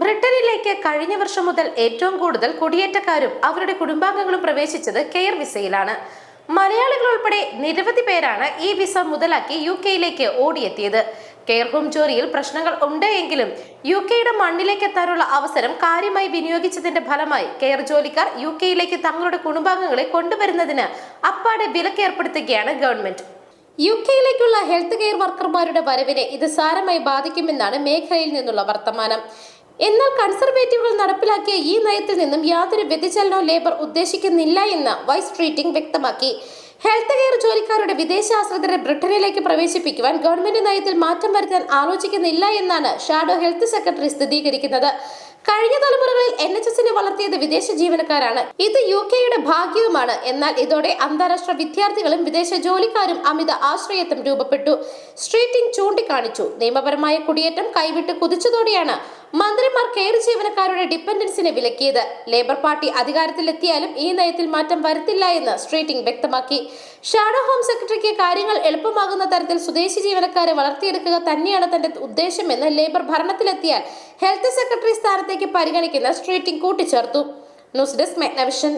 ബ്രിട്ടനിലേക്ക് കഴിഞ്ഞ വർഷം മുതൽ ഏറ്റവും കൂടുതൽ കുടിയേറ്റക്കാരും അവരുടെ കുടുംബാംഗങ്ങളും പ്രവേശിച്ചത് കെയർ വിസയിലാണ്. മലയാളികൾ ഉൾപ്പെടെ നിരവധി പേരാണ് ഈ വിസ മുതലാക്കി യു കെയിലേക്ക് ഓടിയെത്തിയത്. കെയർ ഹോം ജോലിയിൽ പ്രശ്നങ്ങൾ ഉണ്ട് എങ്കിലും യു കെയുടെ മണ്ണിലേക്ക് എത്താനുള്ള അവസരം കാര്യമായി വിനിയോഗിച്ചതിന്റെ ഫലമായി കെയർ ജോലിക്കാർ യു കെയിലേക്ക് തങ്ങളുടെ കുടുംബാംഗങ്ങളെ കൊണ്ടുവരുന്നതിന് അപ്പാടെ വിലക്കേർപ്പെടുത്തുകയാണ് ഗവൺമെന്റ്. യു കെയിലേക്കുള്ള ഹെൽത്ത് കെയർ വർക്കർമാരുടെ വരവിനെ ഇത് സാരമായി ബാധിക്കുമെന്നാണ് മേഖലയിൽ നിന്നുള്ള വർത്തമാനം. എന്നാൽ കൺസർവേറ്റീവുകൾ നടപ്പിലാക്കിയ ഈ നയത്തിൽ നിന്നും യാതൊരു വ്യതിചലനവും ലേബർ ഉദ്ദേശിക്കുന്നില്ല എന്ന് വൈസ് ട്രീറ്റിംഗ് വ്യക്തമാക്കി. ഹെൽത്ത് കെയർ ജോലിക്കാരുടെ വിദേശാശ്രിതരെ ബ്രിട്ടനിലേക്ക് പ്രവേശിപ്പിക്കുവാൻ ഗവൺമെന്റ് നയത്തിൽ മാറ്റം വരുത്താൻ ആലോചിക്കുന്നില്ല എന്നാണ് ഷാഡോ ഹെൽത്ത് സെക്രട്ടറി സ്ഥിരീകരിക്കുന്നത്. കഴിഞ്ഞ തലമുറകളിൽ എൻ എച്ച് എസിനെ വളർത്തിയത് വിദേശ ജീവനക്കാരാണ്. ഇത് യു കെയുടെ ഭാഗ്യവുമാണ്. എന്നാൽ ഇതോടെ അന്താരാഷ്ട്ര വിദ്യാർത്ഥികളും വിദേശ ജോലിക്കാരും അമിത ആശ്രയത്വം രൂപപ്പെട്ടു. സ്ട്രീറ്റിംഗ് ചൂണ്ടിക്കാണിച്ചു. നിയമപരമായ കുടിയേറ്റം കൈവിട്ട് കുതിച്ചതോടെയാണ് മന്ത്രിമാർ കെയർ ജീവനക്കാരുടെ ഡിപ്പെൻഡൻസിനെ വിലക്കിയത്. ലേബർ പാർട്ടി അധികാരത്തിലെത്തിയാലും ഈ നയത്തിൽ മാറ്റം വരുത്തില്ല എന്ന് സ്ട്രീറ്റിംഗ് വ്യക്തമാക്കി. ഷാഡോ ഹോം സെക്രട്ടറിക്ക് കാര്യങ്ങൾ എളുപ്പമാകുന്ന തരത്തിൽ സ്വദേശി ജീവനക്കാരെ വളർത്തിയെടുക്കുക തന്നെയാണ് തന്റെ ഉദ്ദേശമെന്ന് ലേബർ ഭരണത്തിലെത്തിയാൽ ഹെൽത്ത് സെക്രട്ടറി സ്ഥാനത്തേക്ക് പരിഗണിക്കുന്ന സ്ട്രീറ്റിംഗ് കൂട്ടിച്ചേർത്തു. News desk മെഗ്നവിഷൻ.